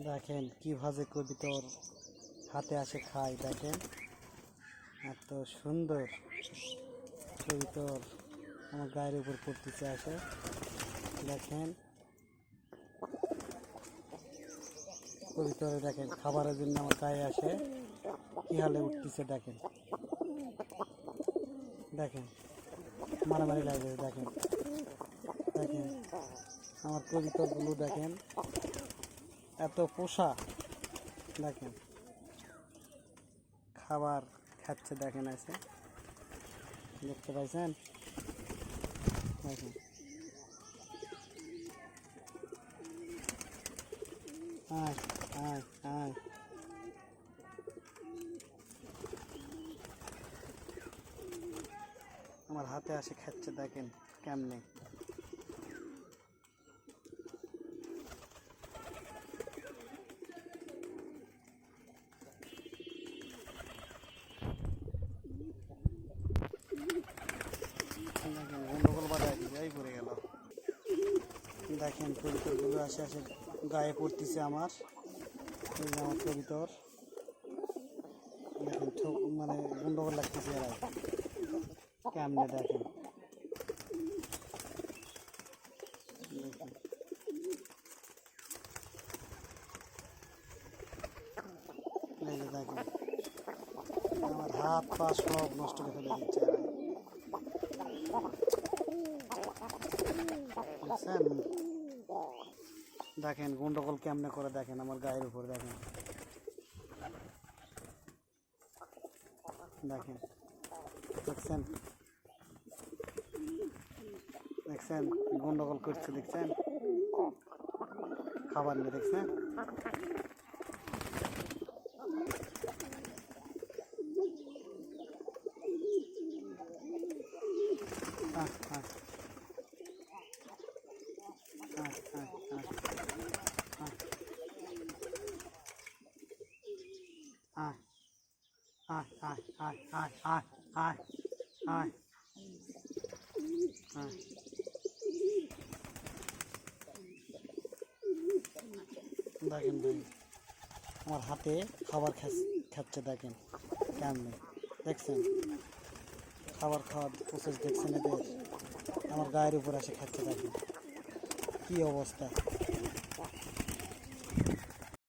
দেখেন কীভাবে কবিতর হাতে আসে খায়, দেখেন। এত সুন্দর কবিতর আমার গায়ের উপর পড়তেছে আসে। দেখেন। কবিতরে দেখেন, খাবারের জন্য আমার গায়ে আসে। কি হালে উঠতেছে, দেখেন। দেখেন। মারামারি লাগে দেখেন। দেখেন। আমার কবিতরগুলো দেখেন। এত পোষা। দেখেন। খাবার খাচ্ছে, দেখেন আছে দেখতে পাইছেন? দেখেন। আয় আয় আয়। আমার হাতে আসে, খাচ্ছে, দেখেন, কেমনে দেখেন গন্ডগোল বাজায় দিবে এই পড়ে গেল দেখেন কবিতরগুলো আসে আসে গায়ে পড়তেছে আমার আমার কবিতর দেখেন মানে গন্ডগোল লাগতেছে এরা কেমনে দেখেন? আমার হাত পা সব নষ্ট করে ফেলে দিচ্ছে দেখেন গন্ডগোল কেমনে করে দেখেন আমার গায়ের উপর দেখেন। দেখেন দেখছেন? দেখছেন? গন্ডগোল করছে দেখছেন? খাবার নিয়ে দেখছেন? আহ, আহ। আয়, আয়, আয়। আয়। আয়। আয়, আয়, আয়, আয়, আয়, আয়, আয়। আয়। দেখেন ভাই আমার হাতে খাবার খাচ্ছে দেখেন কেমনে দেখছেন খাবার খাওয়ার প্রসেস দেখছেন এদের আমার গায়ের উপর এসে খাচ্ছে দেখেন কি অবস্থা